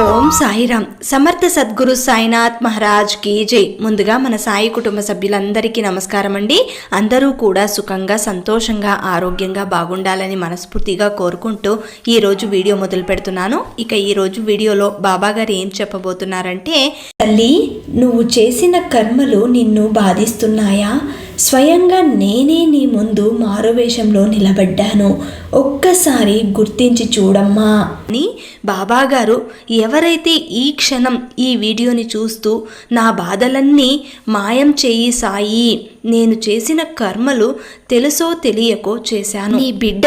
ఓం సాయిరామ్. సమర్థ సద్గురు సాయినాథ్ మహారాజ్ కీ జై. ముందుగా మన సాయి కుటుంబ సభ్యులందరికీ నమస్కారం అండి. అందరూ కూడా సుఖంగా సంతోషంగా ఆరోగ్యంగా బాగుండాలని మనస్ఫూర్తిగా కోరుకుంటూ ఈరోజు వీడియో మొదలు పెడుతున్నాను. ఇక ఈరోజు వీడియోలో బాబా గారు ఏం చెప్పబోతున్నారంటే తల్లి నువ్వు చేసిన కర్మలు నిన్ను బాధిస్తున్నాయా? స్వయంగా నేనే నీ ముందు మారువేషంలో నిలబడ్డాను. ఒక్కసారి గుర్తించి చూడమ్మా. అని బాబాగారు ఎవరైతే ఈ క్షణం ఈ వీడియోని చూస్తూ నా బాధలన్నీ మాయం చేయి సాయి నేను చేసిన కర్మలు తెలుసో తెలియకో చేశాను. నీ బిడ్డ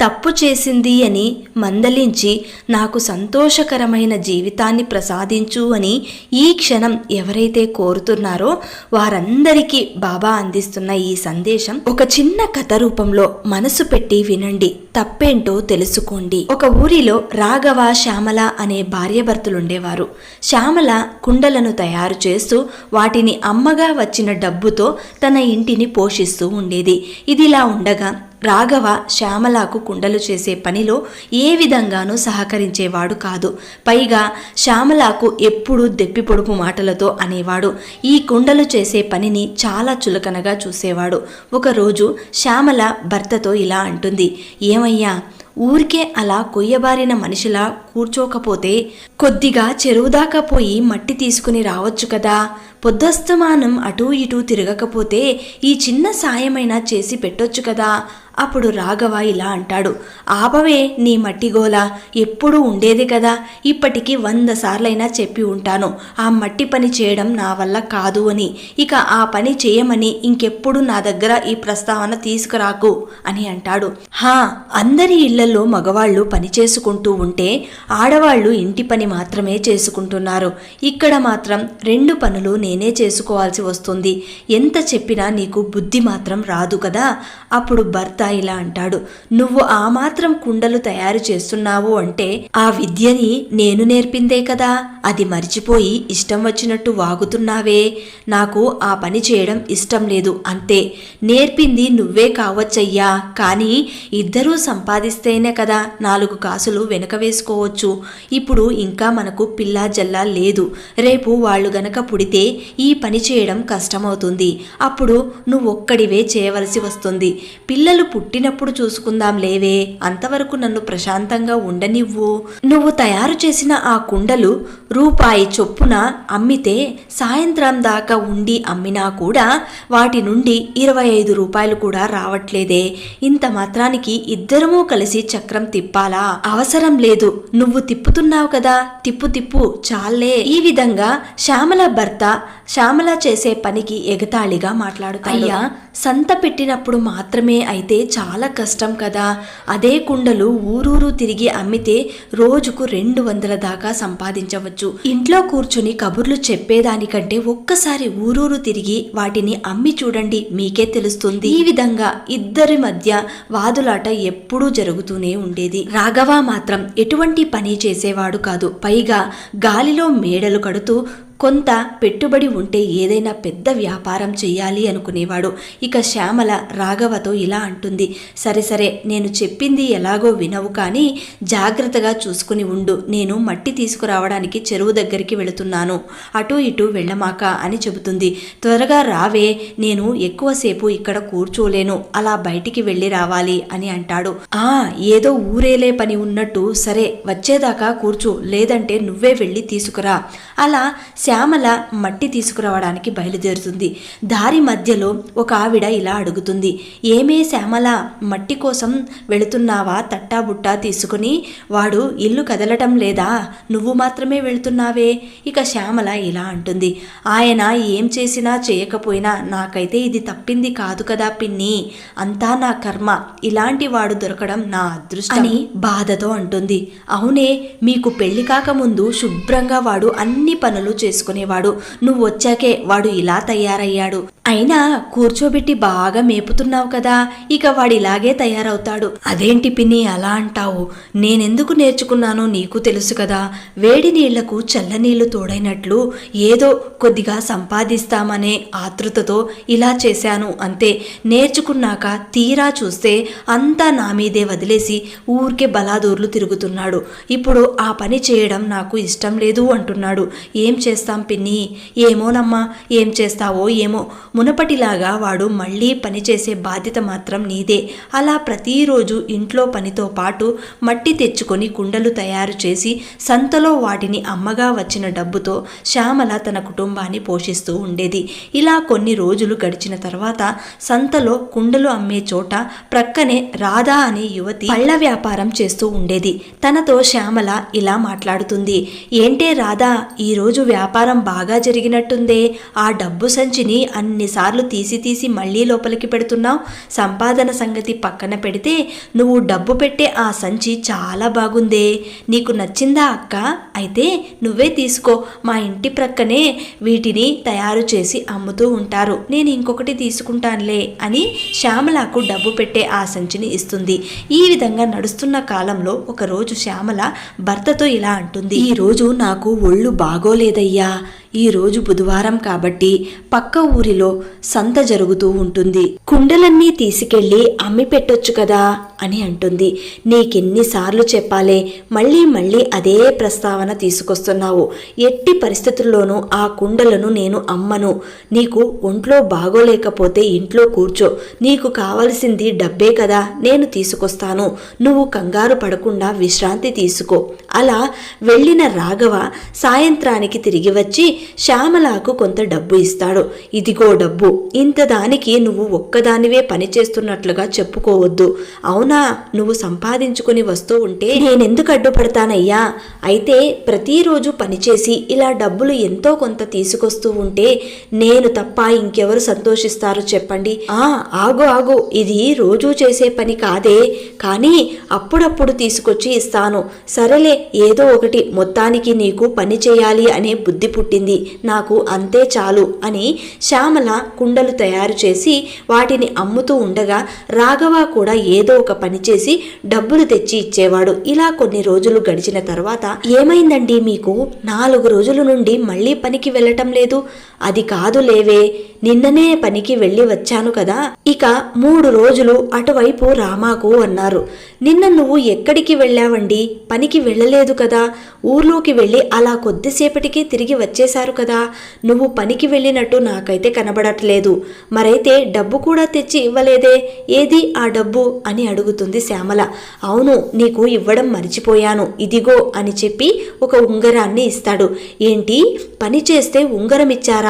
తప్పు చేసింది అని మందలించి నాకు సంతోషకరమైన జీవితాన్ని ప్రసాదించు అని ఈ క్షణం ఎవరైతే కోరుతున్నారో వారందరికీ బాబా అందిస్తున్న ఈ సందేశం ఒక చిన్న కథ రూపంలో మనసు పెట్టి వినండి. తప్పేంటో తెలుసుకోండి. ఒక ఊరిలో రాఘవ శ్యామల అనే భార్యాభర్తలుండేవారు. శ్యామల కుండలను తయారు చేస్తూ వాటిని అమ్మగా వచ్చిన డబ్బుతో తన ఇంటిని పోషిస్తూ ఉండేది. ఇదిలా ఉండగా రాఘవ శ్యామలకు కుండలు చేసే పనిలో ఏ విధంగానూ సహకరించేవాడు కాదు. పైగా శ్యామలకు ఎప్పుడూ దెప్పి పొడుపు మాటలతో అనేవాడు. ఈ కుండలు చేసే పనిని చాలా చులకనగా చూసేవాడు. ఒకరోజు శ్యామల భర్తతో ఇలా అంటుంది. ఏమయ్యా ఊరికే అలా కొయ్యబారిన మనిషిలా కూర్చోకపోతే కొద్దిగా చెరువు దాకా పోయి మట్టి తీసుకుని రావచ్చు కదా. పొద్దస్తమానం అటూ ఇటూ తిరగకపోతే ఈ చిన్న సాయమైనా చేసి పెట్టొచ్చు కదా? అప్పుడు రాఘవ ఇలా అంటాడు. ఆపవే నీ మట్టిగోల ఎప్పుడూ ఉండేది కదా? ఇప్పటికి వంద సార్లైనా చెప్పి ఉంటాను. ఆ మట్టి పని చేయడం నా వల్ల కాదు అని. ఇక ఆ పని చేయమని ఇంకెప్పుడు నా దగ్గర ఈ ప్రస్తావన తీసుకురాకు అని అంటాడు. హా అందరి ఇళ్ళలో మగవాళ్ళు పని చేసుకుంటూ ఉంటే ఆడవాళ్ళు ఇంటి పని మాత్రమే చేసుకుంటున్నారు. ఇక్కడ మాత్రం రెండు పనులు నేను చేసుకోవాల్సి వస్తుంది. ఎంత చెప్పినా నీకు బుద్ధి మాత్రం రాదు కదా? అప్పుడు భర్త ఇలా అంటాడు. నువ్వు ఆ మాత్రం కుండలు తయారు చేస్తున్నావు అంటే ఆ విద్యని నేను నేర్పిందే కదా? అది మరిచిపోయి ఇష్టం వచ్చినట్టు వాగుతున్నావే. నాకు ఆ పని చేయడం ఇష్టం లేదు అంతే. నేర్పింది నువ్వే కావచ్చయ్యా. కానీ ఇద్దరూ సంపాదిస్తేనే కదా నాలుగు కాసులు వెనక వేసుకోవచ్చు. ఇప్పుడు ఇంకా మనకు పిల్లా జల్లా లేదు. రేపు వాళ్ళు గనక పుడితే ఈ పని చేయడం కష్టమవుతుంది. అప్పుడు నువ్వు ఒక్కడివే చేయవలసి వస్తుంది. పిల్లలు పుట్టినప్పుడు చూసుకుందాం లేవే అంతవరకు నన్ను ప్రశాంతంగా ఉండనివ్వు. నువ్వు తయారు చేసిన ఆ కుండలు రూపాయి చొప్పున అమ్మితే సాయంత్రం దాకా ఉండి అమ్మినా కూడా వాటి నుండి ఇరవై ఐదు రూపాయలు కూడా రావట్లేదే. ఇంత మాత్రానికి ఇద్దరము కలిసి చక్రం తిప్పాలా? అవసరం లేదు. నువ్వు తిప్పుతున్నావు కదా. తిప్పు తిప్పు చాలే ఈ విధంగా శ్యామల భర్త శ్యామల చేసే పనికి ఎగతాళిగా మాట్లాడుతాడు. అయ్యా సంత పెట్టినప్పుడు మాత్రమే అయితే చాలా కష్టం కదా. అదే కుండలు ఊరూరు తిరిగి అమ్మితే రోజుకు రెండు వందల దాకా సంపాదించవచ్చు. ఇంట్లో కూర్చుని కబుర్లు చెప్పేదానికంటే ఒక్కసారి ఊరూరు తిరిగి వాటిని అమ్మి చూడండి మీకే తెలుస్తుంది. ఈ విధంగా ఇద్దరి మధ్య వాదులాట ఎప్పుడూ జరుగుతూనే ఉండేది. రాఘవ మాత్రం ఎటువంటి పని చేసేవాడు కాదు. పైగా గాలిలో మేడలు కడుతూ కొంత పెట్టుబడి ఉంటే ఏదైనా పెద్ద వ్యాపారం చెయ్యాలి అనుకునేవాడు. ఇక శ్యామల రాఘవతో ఇలా అంటుంది. సరే సరే నేను చెప్పింది ఎలాగో వినవు కానీ జాగ్రత్తగా చూసుకుని ఉండు. నేను మట్టి తీసుకురావడానికి చెరువు దగ్గరికి వెళుతున్నాను. అటు ఇటు వెళ్ళమాక అని చెబుతుంది. త్వరగా రావే నేను ఎక్కువసేపు ఇక్కడ కూర్చోలేను. అలా బయటికి వెళ్ళి రావాలి అని అంటాడు. ఆ ఏదో ఊరేలే పని ఉన్నట్టు. సరే వచ్చేదాకా కూర్చో. లేదంటే నువ్వే వెళ్ళి తీసుకురా. అలా శ్యామల మట్టి తీసుకురావడానికి బయలుదేరుతుంది. దారి మధ్యలో ఒక ఆవిడ ఇలా అడుగుతుంది. ఏమే శ్యామల మట్టి కోసం వెళుతున్నావా? తట్టాబుట్టా తీసుకుని వాడు ఇల్లు కదలటం లేదా? నువ్వు మాత్రమే వెళుతున్నావే? ఇక శ్యామల ఇలా అంటుంది. ఆయన ఏం చేసినా చేయకపోయినా నాకైతే ఇది తప్పింది కాదు కదా పిన్ని. అంతా నా కర్మ. ఇలాంటి వాడు దొరకడం నా అదృష్టం అని బాధతో అంటుంది. అవునే మీకు పెళ్ళి కాకముందు శుభ్రంగా వాడు అన్ని పనులు చేసుకునేవాడు నువ్వు వచ్చాకే వాడు ఇలా తయారయ్యాడు. అయినా కూర్చోబెట్టి బాగా మేపుతున్నావు కదా ఇక వాడు ఇలాగే తయారవుతాడు. అదేంటి పిన్ని అలా అంటావు? నేనెందుకు నేర్చుకున్నానో నీకు తెలుసు కదా. వేడి నీళ్ళకు చల్లనీళ్ళు తోడైనట్లు ఏదో కొద్దిగా సంపాదిస్తామనే ఆతృతతో ఇలా చేశాను అంతే. నేర్చుకున్నాక తీరా చూస్తే అంతా నా మీదే వదిలేసి ఊరికే బలాదూర్లు తిరుగుతున్నాడు. ఇప్పుడు ఆ పని చేయడం నాకు ఇష్టం లేదు అంటున్నాడు. ఏం చేస్తాం పిన్ని? ఏమోనమ్మా ఏం చేస్తావో ఏమో మునపటిలాగా వాడు మళ్ళీ పని చేసే బాధ్యత మాత్రం నీదే. అలా ప్రతిరోజు ఇంట్లో పనితో పాటు మట్టి తెచ్చుకొని కుండలు తయారు చేసి సంతలో వాటిని అమ్మగా వచ్చిన డబ్బుతో శ్యామల తన కుటుంబాన్ని పోషిస్తూ ఉండేది. ఇలా కొన్ని రోజులు గడిచిన తర్వాత సంతలో కుండలు అమ్మే చోట ప్రక్కనే రాధా అనే యువతి పళ్ళ వ్యాపారం చేస్తూ ఉండేది. తనతో శ్యామల ఇలా మాట్లాడుతుంది. ఏంటే రాధా ఈరోజు వ్యాపారం బాగా జరిగినట్టుందే. ఆ డబ్బు సంచిని అన్ని అన్నిసార్లు తీసి తీసి మళ్ళీ లోపలికి పెడుతున్నావు. సంపాదన సంగతి పక్కన పెడితే నువ్వు డబ్బు పెట్టే ఆ సంచి చాలా బాగుందే. నీకు నచ్చిందా అక్క? అయితే నువ్వే తీసుకో. మా ఇంటి ప్రక్కనే వీటిని తయారు చేసి అమ్ముతూ ఉంటారు. నేను ఇంకొకటి తీసుకుంటానులే అని శ్యామలకు డబ్బు పెట్టే ఆ సంచిని ఇస్తుంది. ఈ విధంగా నడుస్తున్న కాలంలో ఒకరోజు శ్యామల భర్తతో ఇలా అంటుంది. ఈరోజు నాకు ఒళ్ళు బాగోలేదయ్యా. ఈరోజు బుధవారం కాబట్టి పక్క ఊరిలో సంత జరుగుతూ ఉంటుంది. కుండలన్నీ తీసుకెళ్ళి అమ్మి పెట్టొచ్చు కదా అని అంటుంది. నీకెన్నిసార్లు చెప్పాలే మళ్ళీ మళ్ళీ అదే ప్రస్తావన తీసుకొస్తున్నావు. ఎట్టి పరిస్థితుల్లోనూ ఆ కుండలను నేను అమ్మను. నీకు ఒంట్లో బాగోలేకపోతే ఇంట్లో కూర్చో. నీకు కావలసింది డబ్బే కదా నేను తీసుకొస్తాను. నువ్వు కంగారు పడకుండా విశ్రాంతి తీసుకో. అలా వెళ్ళిన రాఘవ సాయంత్రానికి తిరిగి వచ్చి శ్యామలకు కొంత డబ్బు ఇస్తాడు. ఇదిగో డబ్బు ఇంత దానికి నువ్వు ఒక్కదానివే పని చేస్తున్నట్లుగా చెప్పుకోవద్దు. అవునా? నువ్వు సంపాదించుకుని వస్తూ ఉంటే నేనెందుకు అడ్డుపడతానయ్యా? అయితే ప్రతిరోజు పనిచేసి ఇలా డబ్బులు ఎంతో కొంత తీసుకొస్తూ ఉంటే నేను తప్ప ఇంకెవరు సంతోషిస్తారు చెప్పండి. ఆ ఆగు ఆగు. ఇది రోజూ చేసే పని కాదే. కానీ అప్పుడప్పుడు తీసుకొచ్చి ఇస్తాను. సరేలే ఏదో ఒకటి. మొత్తానికి నీకు పని చేయాలి అనే బుద్ధి పుట్టింది. నాకు అంతే చాలు అని శ్యామల కుండలు తయారు చేసి వాటిని అమ్ముతూ ఉండగా రాఘవ కూడా ఏదో ఒక పని చేసి డబ్బులు తెచ్చి ఇచ్చేవాడు. ఇలా కొన్ని రోజులు గడిచిన తర్వాత ఏమైందండి మీకు? నాలుగు రోజుల నుండి మళ్ళీ పనికి వెళ్ళటం లేదు. అది కాదు లేవే నిన్ననే పనికి వెళ్ళి వచ్చాను కదా. ఇక మూడు రోజులు అటువైపు రామాకు అన్నారు. నిన్న నువ్వు ఎక్కడికి వెళ్ళావండి? పనికి వెళ్ళలేదు కదా. ఊర్లోకి వెళ్ళి అలా కొద్దిసేపటికి తిరిగి వచ్చేశారు కదా. నువ్వు పనికి వెళ్ళినట్టు నాకైతే కనబడట్లేదు. మరైతే డబ్బు కూడా తెచ్చి ఇవ్వలేదే. ఏది ఆ డబ్బు? అని అడుగుతుంది శ్యామల. అవును నీకు ఇవ్వడం మర్చిపోయాను. ఇదిగో అని చెప్పి ఒక ఉంగరాన్ని ఇస్తాడు. ఏంటి? పని చేస్తే ఉంగరం ఇచ్చారా?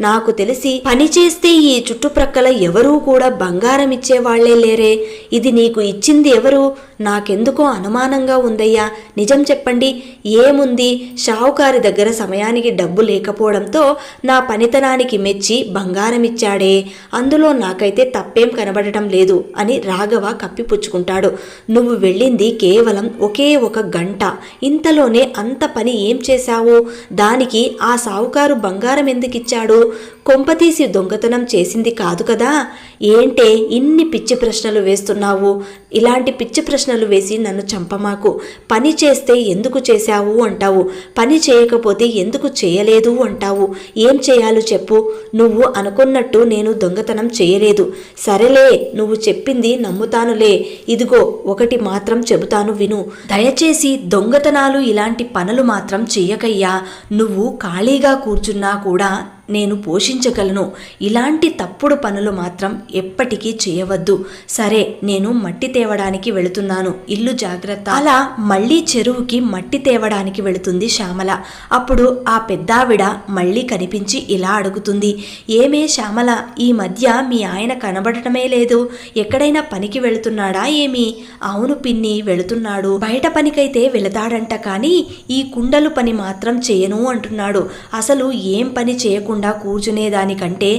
నాకు తెలిసి పని చేస్తే ఈ చుట్టుప్రక్కల ఎవరూ కూడా బంగారం ఇచ్చేవాళ్ళే లేరే. ఇది నీకు ఇచ్చింది ఎవరు? నాకెందుకో అనుమానంగా ఉందయ్యా. నిజం చెప్పండి. ఏముంది? షావుకారి దగ్గర సమయానికి డబ్బు లేకపోవడంతో నా పనితనానికి మెచ్చి బంగారం ఇచ్చాడే అందులో నాకైతే తప్పేం కనబడటం లేదు అని రాఘవ కప్పిపుచ్చుకుంటాడు. నువ్వు వెళ్ళింది కేవలం ఒకే ఒక గంట. ఇంతలోనే అంత పని ఏం చేశావు? దానికి ఆ సావుకారు బంగారం ఎందుకిచ్చాడు? కొంపతీసి దొంగతనం చేసింది కాదు కదా? ఏంటే ఇన్ని పిచ్చి ప్రశ్నలు వేస్తున్నావు? ఇలాంటి పిచ్చి ప్రశ్నలు వేసి నన్ను చంపమాకు. పని చేస్తే ఎందుకు చేశావు అంటావు? పని చేయకపోతే ఎందుకు చేయలేదు అంటావు? ఏం చేయాలో చెప్పు. నువ్వు అనుకున్నట్టు నేను దొంగతనం చేయలేదు. సరేలే నువ్వు చెప్పింది నమ్ముతానులే. ఇదిగో ఒకటి మాత్రం చెబుతాను విను. దయచేసి దొంగతనాలు ఇలాంటి పనులు మాత్రం చెయ్యకయ్యా నువ్వు ఖాళీగా కూర్చున్నా కూడా నేను పోషించగలను. ఇలాంటి తప్పుడు పనులు మాత్రం ఎప్పటికీ చేయవద్దు. సరే నేను మట్టి తేవడానికి వెళుతున్నాను. ఇల్లు జాగ్రత్త. అలా మళ్ళీ చెరువుకి మట్టి తేవడానికి వెళుతుంది శ్యామల. అప్పుడు ఆ పెద్దావిడ మళ్ళీ కనిపించి ఇలా అడుగుతుంది. ఏమే శ్యామల ఈ మధ్య మీ ఆయన కనబడటమే లేదు. ఎక్కడైనా పనికి వెళుతున్నాడా ఏమి? అవును పిన్ని వెళుతున్నాడు. బయట పనికైతే వెళతాడంట కానీ ఈ కుండలు పని మాత్రం చేయను అంటున్నాడు. అసలు ఏం పని చేయకుండా చేయకుండా కూర్చునేదానికంటే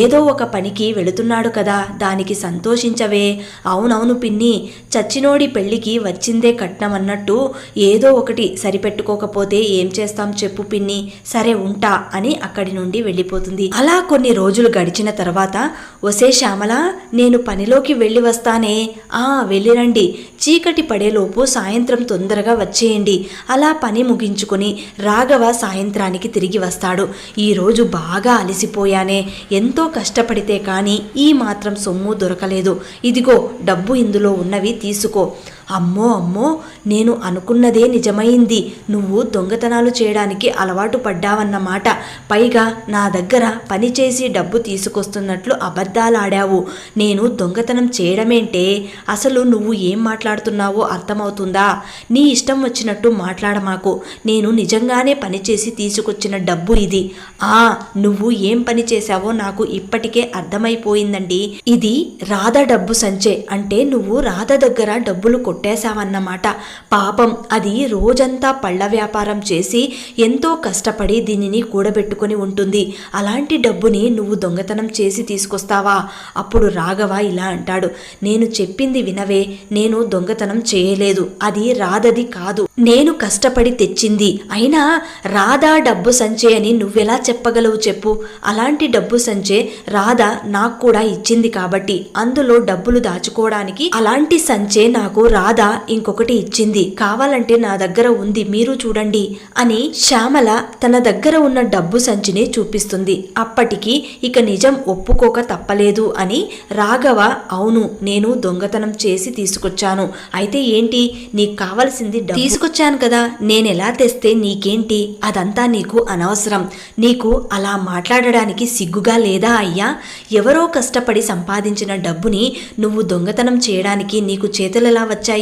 ఏదో ఒక పనికి వెళుతున్నాడు కదా దానికి సంతోషించవే. అవునవును పిన్ని చచ్చినోడి పెళ్ళికి వచ్చిందే కట్నం అన్నట్టు ఏదో ఒకటి సరిపెట్టుకోకపోతే ఏం చేస్తాం చెప్పు పిన్ని. సరే ఉంటా అని అక్కడి నుండి వెళ్ళిపోతుంది. అలా కొన్ని రోజులు గడిచిన తర్వాత ఒసే శ్యామల నేను పనిలోకి వెళ్ళి వస్తానే. ఆ వెళ్ళిరండి. చీకటి పడేలోపు సాయంత్రం తొందరగా వచ్చేయండి. అలా పని ముగించుకుని రాఘవ సాయంత్రానికి తిరిగి వస్తాడు. ఈరోజు బాగా అలసిపోయానే. ఎంతో కష్టపడితే కానీ ఈ మాత్రం సొమ్ము దొరకలేదు. ఇదిగో డబ్బు ఇందులో ఉన్నవి తీసుకో. అమ్మో అమ్మో నేను అనుకున్నదే నిజమైంది. నువ్వు దొంగతనాలు చేయడానికి అలవాటు పడ్డావన్నమాట పైగా నా దగ్గర పని చేసి డబ్బు తీసుకొస్తున్నట్లు అబద్ధాలాడావు. నేను దొంగతనం చేయడమేంటే అసలు నువ్వు ఏం మాట్లాడుతున్నావో అర్థమవుతుందా? నీ ఇష్టం వచ్చినట్టు మాట్లాడమాకు నేను నిజంగానే పనిచేసి తీసుకొచ్చిన డబ్బు ఇది. ఆ నువ్వు ఏం పని చేశావో నాకు ఇప్పటికే అర్థమైపోయిందండి. ఇది రాధ డబ్బు సంచే. అంటే నువ్వు రాధ దగ్గర డబ్బులు కొట్టు కొట్టేశావన్నమాట. పాపం అది రోజంతా పళ్ళ వ్యాపారం చేసి ఎంతో కష్టపడి దీనిని కూడబెట్టుకొని ఉంటుంది. అలాంటి డబ్బుని నువ్వు దొంగతనం చేసి తీసుకొస్తావా? అప్పుడు రాఘవ ఇలా అంటాడు. నేను చెప్పింది వినవే నేను దొంగతనం చేయలేదు. అది రాధది కాదు. నేను కష్టపడి తెచ్చింది. అయినా రాధా డబ్బు సంచే అని నువ్వెలా చెప్పగలవు చెప్పు. అలాంటి డబ్బు సంచే రాధ నాకు కూడా ఇచ్చింది కాబట్టి అందులో డబ్బులు దాచుకోవడానికి అలాంటి సంచే నాకు రా బాధ ఇంకొకటి ఇచ్చింది. కావాలంటే నా దగ్గర ఉంది మీరు చూడండి అని శ్యామల తన దగ్గర ఉన్న డబ్బు సంచిని చూపిస్తుంది. అప్పటికి ఇక నిజం ఒప్పుకోక తప్పలేదు అని రాఘవ అవును నేను దొంగతనం చేసి తీసుకొచ్చాను. అయితే ఏంటి? నీకు కావలసింది తీసుకొచ్చాను కదా. నేనెలా తెస్తే నీకేంటి? అదంతా నీకు అనవసరం. నీకు అలా మాట్లాడడానికి సిగ్గుగా లేదా అయ్యా? ఎవరో కష్టపడి సంపాదించిన డబ్బుని నువ్వు దొంగతనం చేయడానికి నీకు చేతులెలా వచ్చాయి?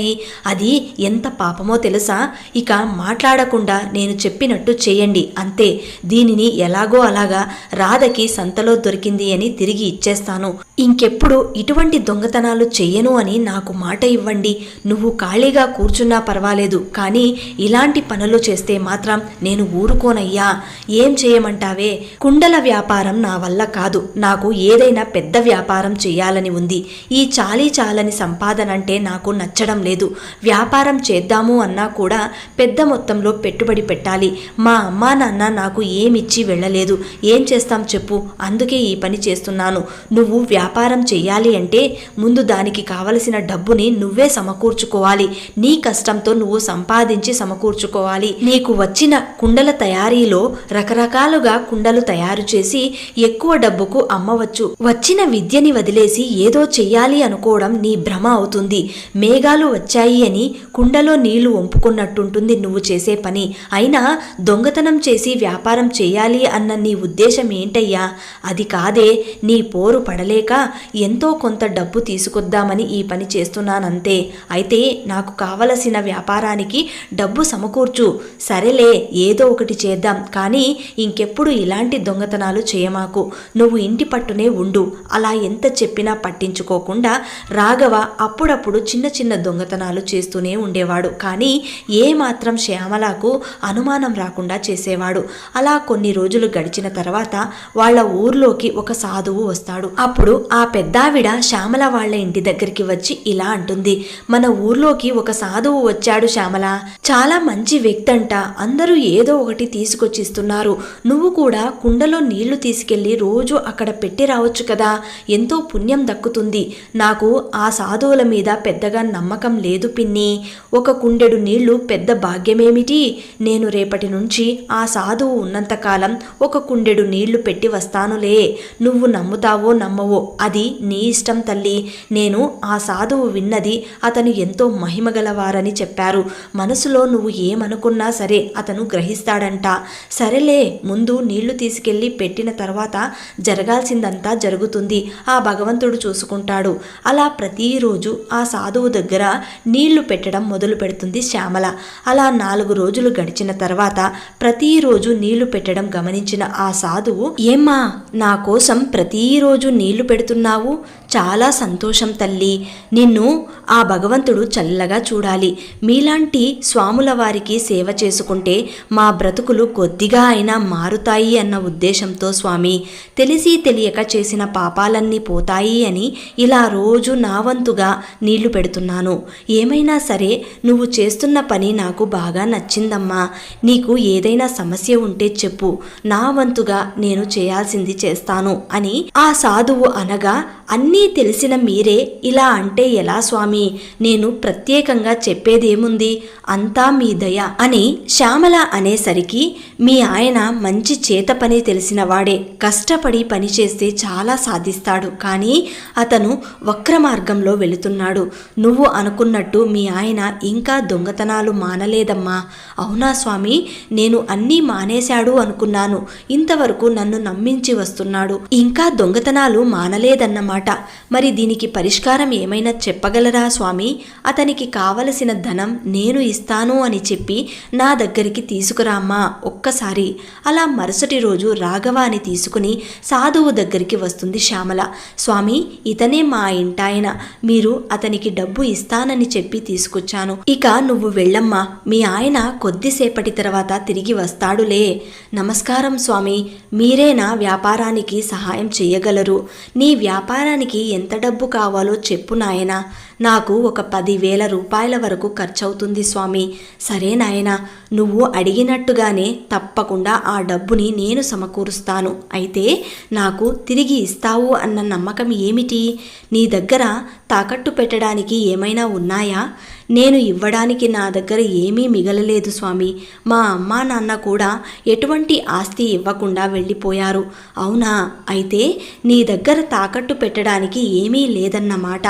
అది ఎంత పాపమో తెలుసా? ఇక మాట్లాడకుండా నేను చెప్పినట్టు చేయండి అంతే. దీనిని ఎలాగో అలాగా రాధకి సంతలో దొరికింది అని తిరిగి ఇచ్చేస్తాను. ఇంకెప్పుడు ఇటువంటి దొంగతనాలు చెయ్యను అని నాకు మాట ఇవ్వండి. నువ్వు ఖాళీగా కూర్చున్నా పర్వాలేదు కానీ ఇలాంటి పనులు చేస్తే మాత్రం నేను ఊరుకోనయ్యా. ఏం చేయమంటావే? కుండల వ్యాపారం నా వల్ల కాదు. నాకు ఏదైనా పెద్ద వ్యాపారం చేయాలని ఉంది. ఈ చాలీ చాలని సంపాదన అంటే నాకు నచ్చడం లేదు. వ్యాపారం చేద్దాము అన్నా కూడా పెద్ద మొత్తంలో పెట్టుబడి పెట్టాలి. మా అమ్మా నాన్న నాకు ఏమిచ్చి వెళ్ళలేదు. ఏం చేస్తాం చెప్పు. అందుకే ఈ పని చేస్తున్నాను. నువ్వు వ్యాపారం చెయ్యాలి అంటే ముందు దానికి కావలసిన డబ్బుని నువ్వే సమకూర్చుకోవాలి. నీ కష్టంతో నువ్వు సంపాదించి సమకూర్చుకోవాలి. నీకు వచ్చిన కుండల తయారీలో రకరకాలుగా కుండలు తయారు చేసి ఎక్కువ డబ్బుకు అమ్మవచ్చు. వచ్చిన విద్యని వదిలేసి ఏదో చెయ్యాలి అనుకోవడం నీ భ్రమ అవుతుంది. మేఘాలు వచ్చాయి అని కుండలో నీళ్ళు వంపుకున్నట్టుంటుంది నువ్వు చేసే పని. అయినా దొంగతనం చేసి వ్యాపారం చేయాలి అన్న నీ ఉద్దేశం ఏంటయ్యా? అది కాదే నీ పోరు పడలేక ఎంతో కొంత డబ్బు తీసుకొద్దామని ఈ పని చేస్తున్నానంతే. అయితే నాకు కావలసిన వ్యాపారానికి డబ్బు సమకూర్చు. సరేలే ఏదో ఒకటి చేద్దాం. కానీ ఇంకెప్పుడు ఇలాంటి దొంగతనాలు చేయమాకు. నువ్వు ఇంటి పట్టునే ఉండు. అలా ఎంత చెప్పినా పట్టించుకోకుండా రాఘవ అప్పుడప్పుడు చిన్న చిన్న దొంగ దొంగతనాలు చేస్తూనే ఉండేవాడు. కానీ ఏ మాత్రం శ్యామలకు అనుమానం రాకుండా చేసేవాడు. అలా కొన్ని రోజులు గడిచిన తర్వాత వాళ్ళ ఊర్లోకి ఒక సాధువు వస్తాడు. అప్పుడు ఆ పెద్దావిడ శ్యామల వాళ్ళ ఇంటి దగ్గరికి వచ్చి ఇలా అంటుంది. మన ఊర్లోకి ఒక సాధువు వచ్చాడు శ్యామల. చాలా మంచి వ్యక్తి అంట అందరూ ఏదో ఒకటి తీసుకొచ్చిస్తున్నారు. నువ్వు కూడా కుండలో నీళ్ళు తీసుకెళ్ళి రోజు అక్కడ పెట్టి రావచ్చు కదా. ఎంతో పుణ్యం దక్కుతుంది. నాకు ఆ సాధువుల మీద పెద్దగా నమ్మకం లేదు పిన్ని. ఒక కుండెడు నీళ్ళు పెద్ద భాగ్యమేమిటి? నేను రేపటి నుంచి ఆ సాధువు ఉన్నంతకాలం ఒక కుండెడు నీళ్ళు పెట్టి వస్తానులే. నువ్వు నమ్ముతావో నమ్మవో అది నీ ఇష్టం తల్లి. నేను ఆ సాధువు విన్నది అతను ఎంతో మహిమగలవారని చెప్పారు. మనసులో నువ్వు ఏమనుకున్నా సరే అతను గ్రహిస్తాడంట. సరేలే ముందు నీళ్ళు తీసుకెళ్ళి పెట్టిన తర్వాత జరగాల్సిందంతా జరుగుతుంది. ఆ భగవంతుడు చూసుకుంటాడు. అలా ప్రతిరోజు ఆ సాధువు దగ్గర నీళ్ళు పెట్టడం మొదలు పెడుతుంది శ్యామల. అలా నాలుగు రోజులు గడిచిన తర్వాత ప్రతిరోజు నీళ్ళు పెట్టడం గమనించిన ఆ సాధువు ఏమ్మా నా కోసం ప్రతిరోజు నీళ్ళు పెడుతున్నావు? చాలా సంతోషం తల్లి. నిన్ను ఆ భగవంతుడు చల్లగా చూడాలి. మీలాంటి స్వాముల వారికి సేవ చేసుకుంటే మా బ్రతుకులు కొద్దిగా అయినా మారుతాయి అన్న ఉద్దేశంతో స్వామి. తెలిసి తెలియక చేసిన పాపాలన్నీ పోతాయి అని ఇలా రోజు నా వంతుగా నీళ్ళు పెడుతున్నాను. ఏమైనా సరే నువ్వు చేస్తున్న పని నాకు బాగా నచ్చిందమ్మా. నీకు ఏదైనా సమస్య ఉంటే చెప్పు. నా వంతుగా నేను చేయాల్సింది చేస్తాను అని ఆ సాధువు అనగా అన్నీ తెలిసిన మీరే ఇలా అంటే ఎలా స్వామి? నేను ప్రత్యేకంగా చెప్పేదేముంది? అంతా మీ దయ అని శ్యామల అనేసరికి మీ ఆయన మంచి చేత పని తెలిసిన వాడే. కష్టపడి పని చేస్తే చాలా సాధిస్తాడు. కానీ అతను వక్ర మార్గంలో వెళుతున్నాడు. నువ్వు అనుకున్నట్టు మీ ఆయన ఇంకా దొంగతనాలు మానలేదమ్మా. అవునా స్వామి? నేను అన్నీ మానేశాడు అనుకున్నాను. ఇంతవరకు నన్ను నమ్మించి వస్తున్నాడు. ఇంకా దొంగతనాలు మానలేదన్నమాట. మరి దీనికి పరిష్కారం ఏమైనా చెప్పగలరా స్వామి? అతనికి కావలసిన ధనం నేను ఇస్తాను అని చెప్పి నా దగ్గరికి తీసుకురామ్మా ఒక్కసారి. అలా మరుసటి రోజు రాఘవాని తీసుకుని సాధువు దగ్గరికి వస్తుంది శ్యామల. స్వామి ఇతనే మా ఇంటాయన. మీరు అతనికి డబ్బు ఇస్తాను వస్తానని చెప్పి తీసుకొచ్చాను. ఇక నువ్వు వెళ్ళమ్మా. మీ ఆయన కొద్దిసేపటి తర్వాత తిరిగి వస్తాడులే. నమస్కారం స్వామి. మీరే నా వ్యాపారానికి సహాయం చేయగలరు. నీ వ్యాపారానికి ఎంత డబ్బు కావాలో చెప్పు నాయనా. నాకు ఒక పదివేల రూపాయల వరకు ఖర్చవుతుంది స్వామి. సరే నాయనా నువ్వు అడిగినట్టుగానే తప్పకుండా ఆ డబ్బుని నేను సమకూరుస్తాను. అయితే నాకు తిరిగి ఇస్తావు అన్న నమ్మకం ఏమిటి? నీ దగ్గర తాకట్టు పెట్టడానికి ఏమైనా ఉన్నాయా? నేను ఇవ్వడానికి నా దగ్గర ఏమీ మిగలలేదు స్వామి. మా అమ్మా నాన్న కూడా ఎటువంటి ఆస్తి ఇవ్వకుండా వెళ్ళిపోయారు. అవునా? అయితే నీ దగ్గర తాకట్టు పెట్టడానికి ఏమీ లేదన్నమాట.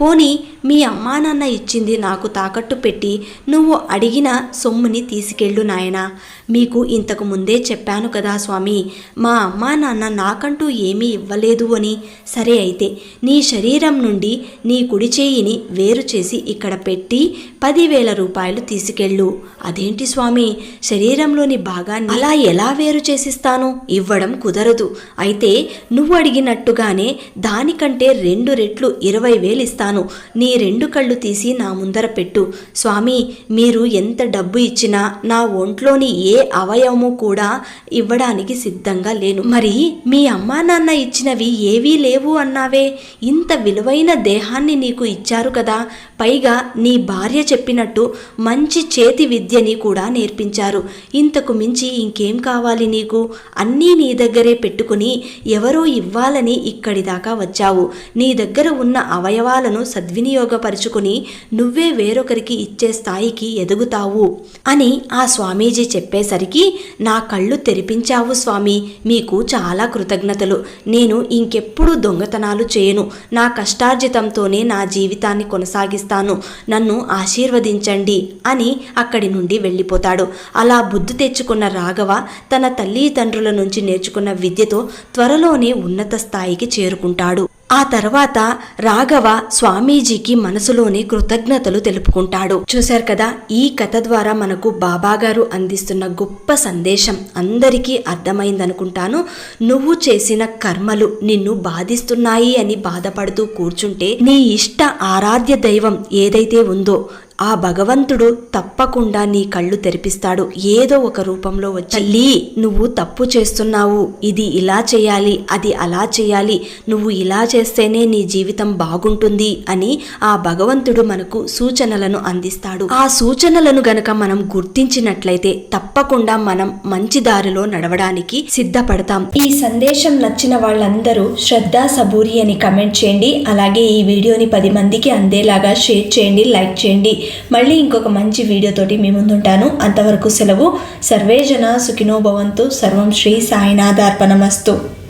పోనీ మీ అమ్మా నాన్న ఇచ్చింది నాకు తాకట్టు పెట్టి నువ్వు అడిగిన సొమ్ముని తీసుకెళ్ళు నాయనా. మీకు ఇంతకు ముందే చెప్పాను కదా స్వామి. మా అమ్మా నాన్న నాకంటూ ఏమీ ఇవ్వలేదు అని. సరే అయితే నీ శరీరం నుండి నీ కుడి చేయిని వేరు చేసి ఇక్కడ పెట్టి పదివేల రూపాయలు తీసుకెళ్ళు. అదేంటి స్వామి? శరీరంలోని భాగాన్ని అలా ఎలా వేరు చేసిస్తాను? ఇవ్వడం కుదరదు. అయితే నువ్వు అడిగినట్టుగానే దానికంటే రెండు రెట్లు ఇరవై వేలు ఇస్తాను. నీ రెండు కళ్ళు తీసి నా ముందర పెట్టు. స్వామి మీరు ఎంత డబ్బు ఇచ్చినా నా ఒంట్లోని ఏ అవయవము కూడా ఇవ్వడానికి సిద్ధంగా లేను. మరి మీ అమ్మా నాన్న ఇచ్చినవి ఏవీ లేవు అన్నావే? ఇంత విలువైన దేహాన్ని నీకు ఇచ్చారు కదా. పైగా నీ భార్య చెప్పినట్టు మంచి చేతి విద్యని కూడా నేర్పించారు. ఇంతకు మించి ఇంకేం కావాలి నీకు? అన్నీ నీ దగ్గరే పెట్టుకుని ఎవరో ఇవ్వాలని ఇక్కడి దాకా వచ్చావు. నీ దగ్గర ఉన్న అవయవాలను సద్వినియోగపరుచుకుని నువ్వే వేరొకరికి ఇచ్చే స్థాయికి ఎదుగుతావు అని ఆ స్వామీజీ చెప్పేసరికి నా కళ్ళు తెరిపించావు స్వామి. మీకు చాలా కృతజ్ఞతలు. నేను ఇంకెప్పుడు దొంగతనాలు చేయను. నా కష్టార్జితంతోనే నా జీవితాన్ని కొనసాగిస్తాను. నన్ను ఆశీర్వదించండి అని అక్కడి నుండి వెళ్ళిపోతాడు. అలా బుద్ధి తెచ్చుకున్న రాఘవ తన తల్లిదండ్రుల నుంచి నేర్చుకున్న విద్యతో త్వరలోనే ఉన్నత స్థాయికి చేరుకుంటాడు. ఆ తర్వాత రాఘవ స్వామీజీకి మనసులోని కృతజ్ఞతలు తెలుపుకుంటాడు. చూశారు కదా ఈ కథ ద్వారా మనకు బాబాగారు అందిస్తున్న గొప్ప సందేశం అందరికీ అర్థమైందనుకుంటాను. నువ్వు చేసిన కర్మలు నిన్ను బాధిస్తున్నాయి అని బాధపడుతూ కూర్చుంటే నీ ఇష్ట ఆరాధ్య దైవం ఏదైతే ఉందో ఆ భగవంతుడు తప్పకుండా నీ కళ్ళు తెరిపిస్తాడు. ఏదో ఒక రూపంలో వచ్చి నువ్వు తప్పు చేస్తున్నావు. ఇది ఇలా చేయాలి అది అలా చేయాలి. నువ్వు ఇలా చేస్తేనే నీ జీవితం బాగుంటుంది అని ఆ భగవంతుడు మనకు సూచనలను అందిస్తాడు. ఆ సూచనలను గనక మనం గుర్తించినట్లయితే తప్పకుండా మనం మంచి దారిలో నడవడానికి సిద్ధపడతాం. ఈ సందేశం నచ్చిన వాళ్ళందరూ శ్రద్ధ సబూరి అని కమెంట్ చేయండి. అలాగే ఈ వీడియోని పది మందికి అందేలాగా షేర్ చేయండి లైక్ చేయండి. మళ్ళీ ఇంకొక మంచి వీడియోతోటి మీ ముందుంటాను. అంతవరకు సెలవు. సర్వేజన సుఖినో భవంతు. సర్వం శ్రీ సాయినాథార్పణమస్తు.